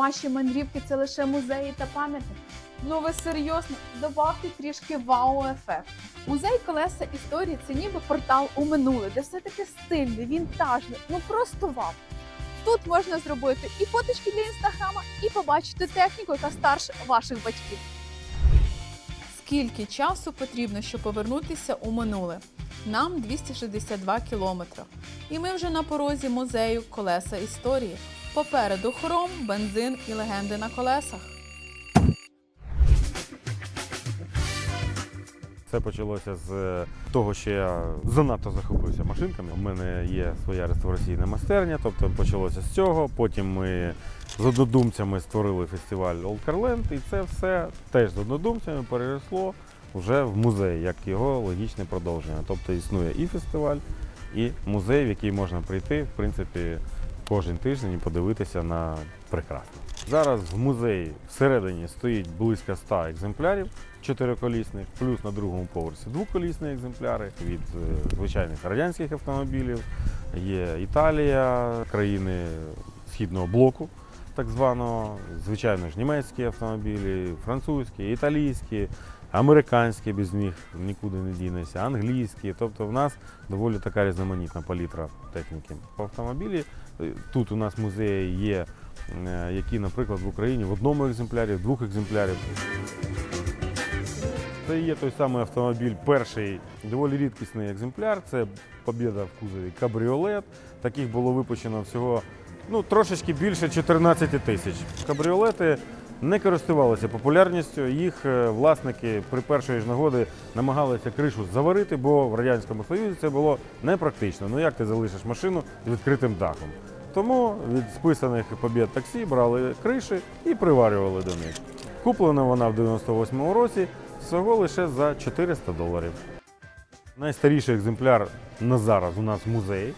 Ваші мандрівки це лише музеї та пам'ятники. Ну ви серйозно, добавте трішки вау-ефект. Музей колеса історії це ніби портал у минуле, де все таке стильне, вінтажне, ну просто вау. Тут можна зробити і фоточки для інстаграма, і побачити техніку, яка старше ваших батьків. Скільки часу потрібно, щоб повернутися у минуле? Нам 262 кілометри. І ми вже на порозі музею колеса історії. Попереду хром, бензин і легенди на колесах. Все почалося з е, того, що я занадто захопився машинками. У мене є своя реставраційна майстерня, тобто почалося з цього. Потім ми з однодумцями створили фестиваль Old Carland, і це все теж з однодумцями переросло вже в музей, як його логічне продовження. Тобто існує і фестиваль, і музей, в який можна прийти, в принципі, кожен тиждень і подивитися на прекрасне. Зараз в музеї всередині стоїть близько 100 екземплярів чотириколісних, плюс на другому поверсі двоколісні екземпляри від е, звичайних радянських автомобілів. Є Італія, країни східного блоку, так званого, звичайно ж, німецькі автомобілі, французькі, італійські, американські, без них нікуди не дінешся, англійські. Тобто в нас доволі така різноманітна палітра техніки. По автомобілі е, тут у нас музеї є, е, які, наприклад, в Україні в одному екземплярі, в двох екземплярів. Це є той самий автомобіль, перший доволі рідкісний екземпляр. Це Побєда в кузові кабріолет. Таких було випущено всього ну, трошечки більше 14 тисяч. Кабріолети не користувалися популярністю. Їх е, власники при першої ж нагоди намагалися кришу заварити, бо в Радянському Союзі це було непрактично. Ну як ти залишиш машину з відкритим дахом? Тому від списаних побєд таксі брали криші і приварювали до них. Куплена вона в 98-му році всього лише за 400 доларів. Найстаріший екземпляр на зараз у нас в музеї.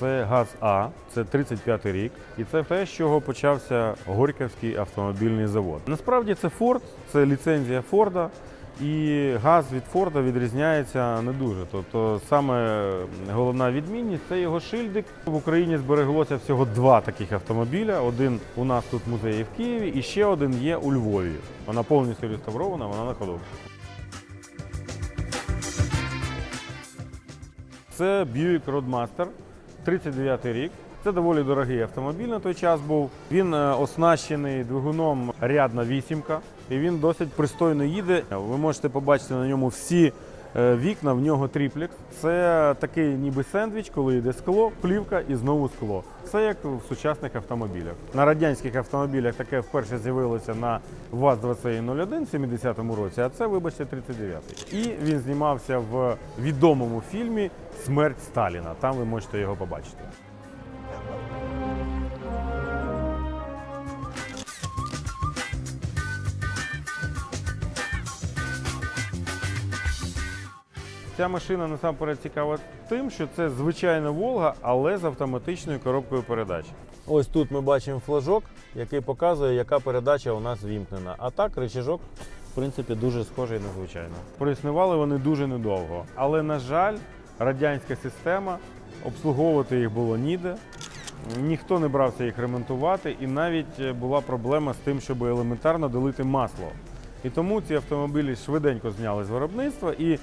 Це ГАЗ А, це 35 рік, і це те, з чого почався Горьківський автомобільний завод. Насправді це Форд, це ліцензія Форда, і газ від Форда відрізняється не дуже. Тобто саме головна відмінність це його шильдик. В Україні збереглося всього два таких автомобіля. Один у нас тут в музеї в Києві, і ще один є у Львові. Вона повністю реставрована, вона на ходу. Це Buick Roadmaster, 39 рік. Це доволі дорогий автомобіль на той час був. Він е, оснащений двигуном рядна вісімка, і він досить пристойно їде. Ви можете побачити на ньому всі вікна, в нього тріплікс. Це такий ніби сендвіч, коли йде скло, плівка і знову скло. Це як в сучасних автомобілях. На радянських автомобілях таке вперше з'явилося на ВАЗ-2101 в 70-му році, а це, вибачте, 39-й. І він знімався в відомому фільмі Смерть Сталіна. Там ви можете його побачити. Ця машина насамперед цікава тим, що це звичайна Волга, але з автоматичною коробкою передач. Ось тут ми бачимо флажок, який показує, яка передача у нас вімкнена. А так рычажок, в принципі, дуже схожий на звичайну. Проіснували вони дуже недовго. Але, на жаль, радянська система, обслуговувати їх було ніде. Ніхто не брався їх ремонтувати, і навіть е, була проблема з тим, щоб елементарно долити масло. І тому ці автомобілі швиденько зняли з виробництва. І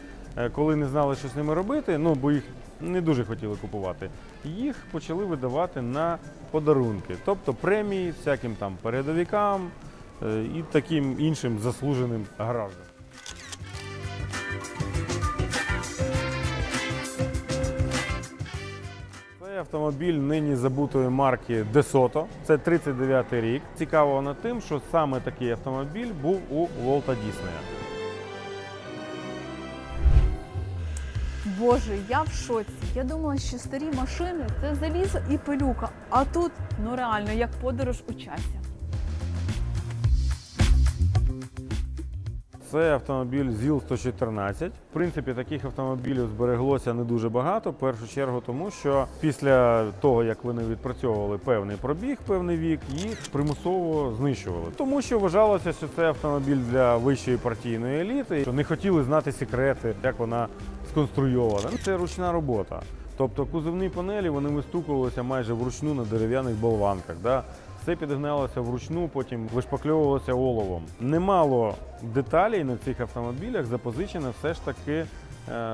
коли не знали, що з ними робити, ну бо їх не дуже хотіли купувати, їх почали видавати на подарунки, тобто премії всяким там передовикам е, і таким іншим заслуженим гражданам. Автомобіль нині забутої марки Десото. Це 39 рік. Цікаво вона тим, що саме такий автомобіль був у Волта Діснея. Боже, я в шоці. Я думала, що старі машини це залізо і пилюка. А тут ну реально як подорож у часі. Це автомобіль ЗІЛ-114. В принципі, таких автомобілів збереглося не дуже багато. В першу чергу, тому що після того, як вони відпрацьовували певний пробіг, певний вік, їх примусово знищували. Тому що вважалося, що це автомобіль для вищої партійної еліти, що не хотіли знати секрети, як вона сконструйована. Це ручна робота. Тобто кузовні панелі вони вистукувалися майже вручну на дерев'яних болванках. Да? Все підгналося вручну, потім вишпакльовувалося оловом. Немало деталей на цих автомобілях запозичено все ж таки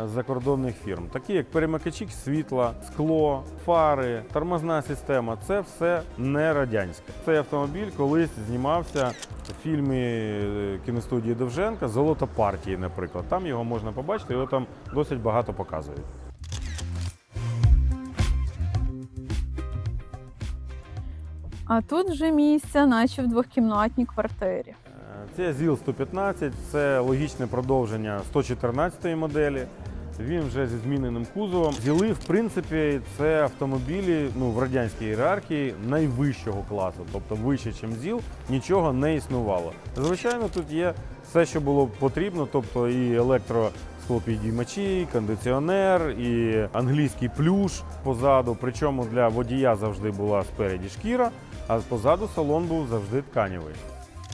закордонних фірм, такі як перемикачі світла, скло, фари, тормозна система це все не радянське. Цей автомобіль колись знімався в фільмі е, кіностудії Довженка Золото партії, наприклад. Там його можна побачити, його там досить багато показують. А тут вже місця, наче в двохкімнатній квартирі. Це ЗІЛ 115, це логічне продовження 114-ї моделі. Він вже зі зміненим кузовом. Зіли, в принципі, це автомобілі ну, в радянській ієрархії найвищого класу, тобто вище, ніж ЗІЛ, нічого не існувало. Звичайно, тут є все, що було потрібно, тобто і електросклопідіймачі, кондиціонер, і англійський плюш позаду. Причому для водія завжди була спереді шкіра, а позаду салон був завжди тканєвий.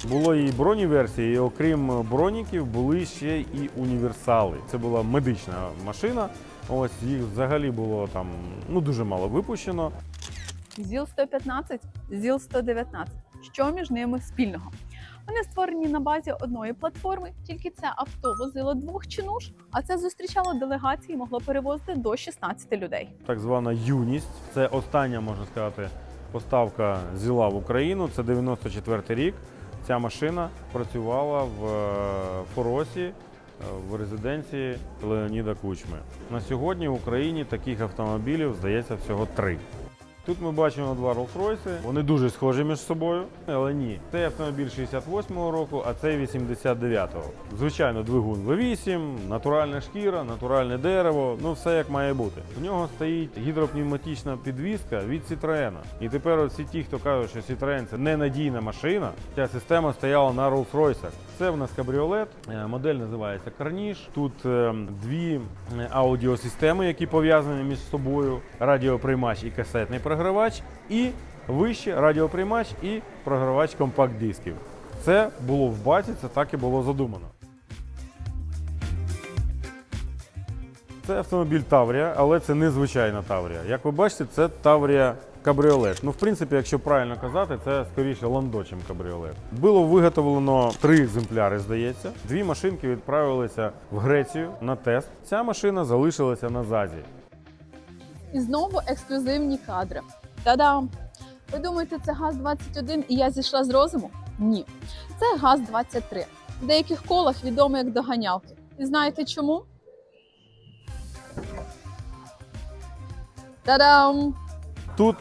Було і броневерсії, і окрім броніків, були ще і універсали. Це була медична машина. Ось їх взагалі було там ну дуже мало випущено. ЗІЛ 115, ЗІЛ 119. Що між ними спільного? Вони створені на базі одної платформи, тільки це авто возило двох чинуш, а це зустрічало делегації і могло перевозити до 16 людей. Так звана юність. Це остання, можна сказати, поставка зіла в Україну. Це 94 рік. Ця машина працювала в е, Форосі е, в резиденції Леоніда Кучми. На сьогодні в Україні таких автомобілів здається всього три. Тут ми бачимо два Rolls-Royce. Вони дуже схожі між собою, але ні. Цей автомобіль 68-го року, а цей 89-го. Звичайно, двигун V8, натуральна шкіра, натуральне дерево, ну все як має бути. В нього стоїть гідропневматична підвізка від Citroën. І тепер всі ті, хто кажуть, що Citroën це ненадійна машина, ця система стояла на Rolls-Royce. Це в нас кабріолет. Е, Модель називається Карніш. Тут е, дві е, аудіосистеми, які пов'язані між собою: радіоприймач і касетний програвач, і вище радіоприймач і програвач компакт-дисків. Це було в баті, це так і було задумано. Це автомобіль Таврія, але це не звичайна Таврія. Як ви бачите, це Таврія кабріолет. Ну, в принципі, якщо правильно казати, це скоріше ландо, чим кабріолет. Було виготовлено три екземпляри, здається. Дві машинки відправилися в Грецію на тест. Ця машина залишилася на ЗАЗі. І знову ексклюзивні кадри. Та-дам! Ви думаєте, це ГАЗ-21 і я зійшла з розуму? Ні. Це ГАЗ-23. В деяких колах відомий як доганялки. І знаєте чому? Та-дам! Тут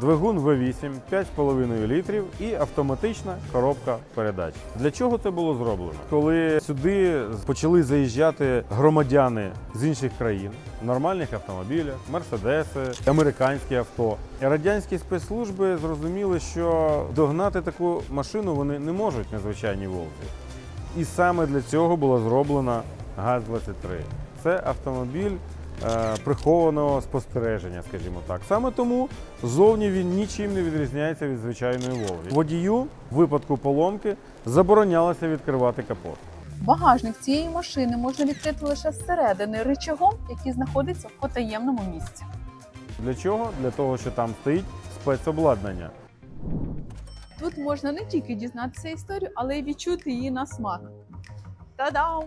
двигун V8, 5,5 літрів і автоматична коробка передач. Для чого це було зроблено? Коли сюди почали заїжджати громадяни з інших країн, нормальних автомобілях, мерседеси, американські авто. Радянські спецслужби зрозуміли, що догнати таку машину вони не можуть на звичайній Волзі. І саме для цього була зроблена ГАЗ-23. Це автомобіль прихованого спостереження, скажімо так. Саме тому зовні він нічим не відрізняється від звичайної Волги. Водію в випадку поломки заборонялося відкривати капот. Багажник цієї машини можна відкрити лише зсередини рычагом, який знаходиться в потаємному місці. Для чого? Для того, що там стоїть спецобладнання. Тут можна не тільки дізнатися історію, але й відчути її на смак. Та-дам!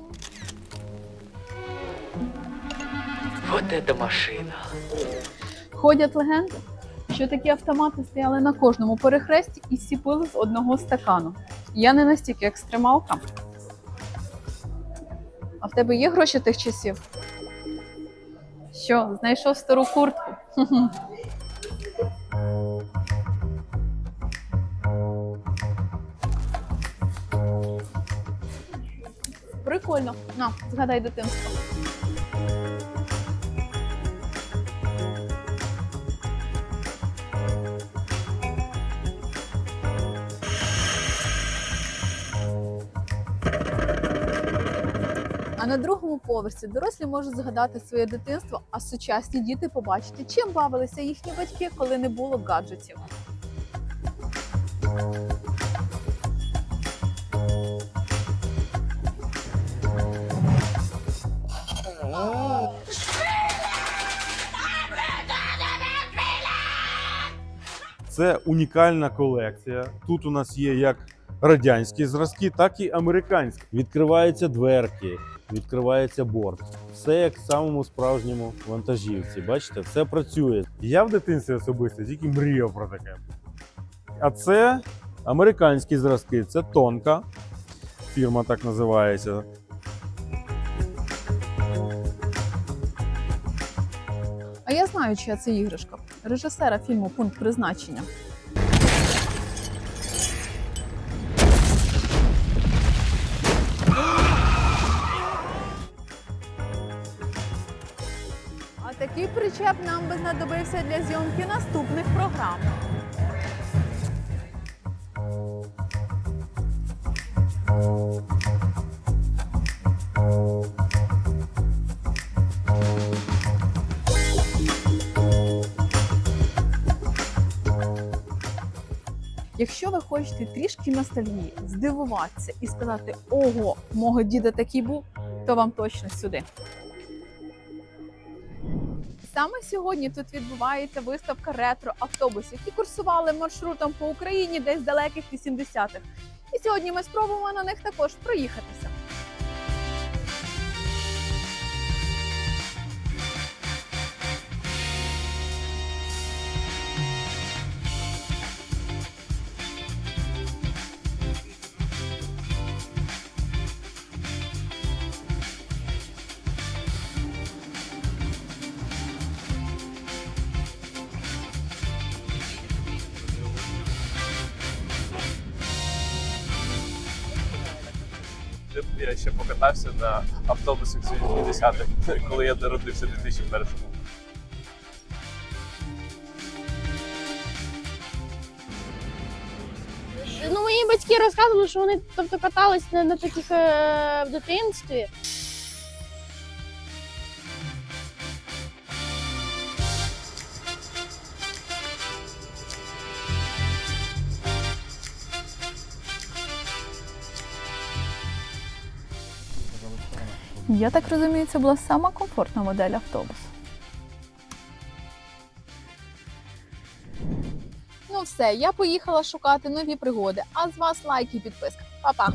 Вот эта машина. Ходять легенди, що такі автомати стояли на кожному перехресті і сіпили з одного стакану. Я не настільки екстремалка. А в тебе є гроші тих часів? Що, знайшов стару куртку? Прикольно. На, згадай дитинство. На другому поверсі дорослі можуть згадати своє дитинство, а сучасні діти побачити, чим бавилися їхні батьки, коли не було гаджетів. Це унікальна колекція. Тут у нас є як радянські зразки, так і американські. Відкриваються дверки, відкривається борт. Все як в самому справжньому вантажівці. Бачите, все працює. Я в дитинстві особисто тільки мріяв про таке. А це американські зразки, це тонка. Фірма так називається. А я знаю, чия це іграшка. Режисера фільму Пункт призначення. Причеп нам би знадобився для зйомки наступних програм. Якщо ви хочете трішки ностальгії, здивуватися і сказати Ого, мого діда такий був, то вам точно сюди. Саме сьогодні тут відбувається виставка ретро автобусів, які курсували маршрутом по Україні десь далеких 80-х. І сьогодні ми спробуємо на них також проїхатися. Я ще покатався на автобусах 70-х, коли я народився в 2001 Ну, мої батьки розказували, що вони тобто катались на, на таких е, в дитинстві. Я так розумію, це була сама комфортна модель автобусу. Ну все, я поїхала шукати нові пригоди. А з вас лайк і підписка. Па-па!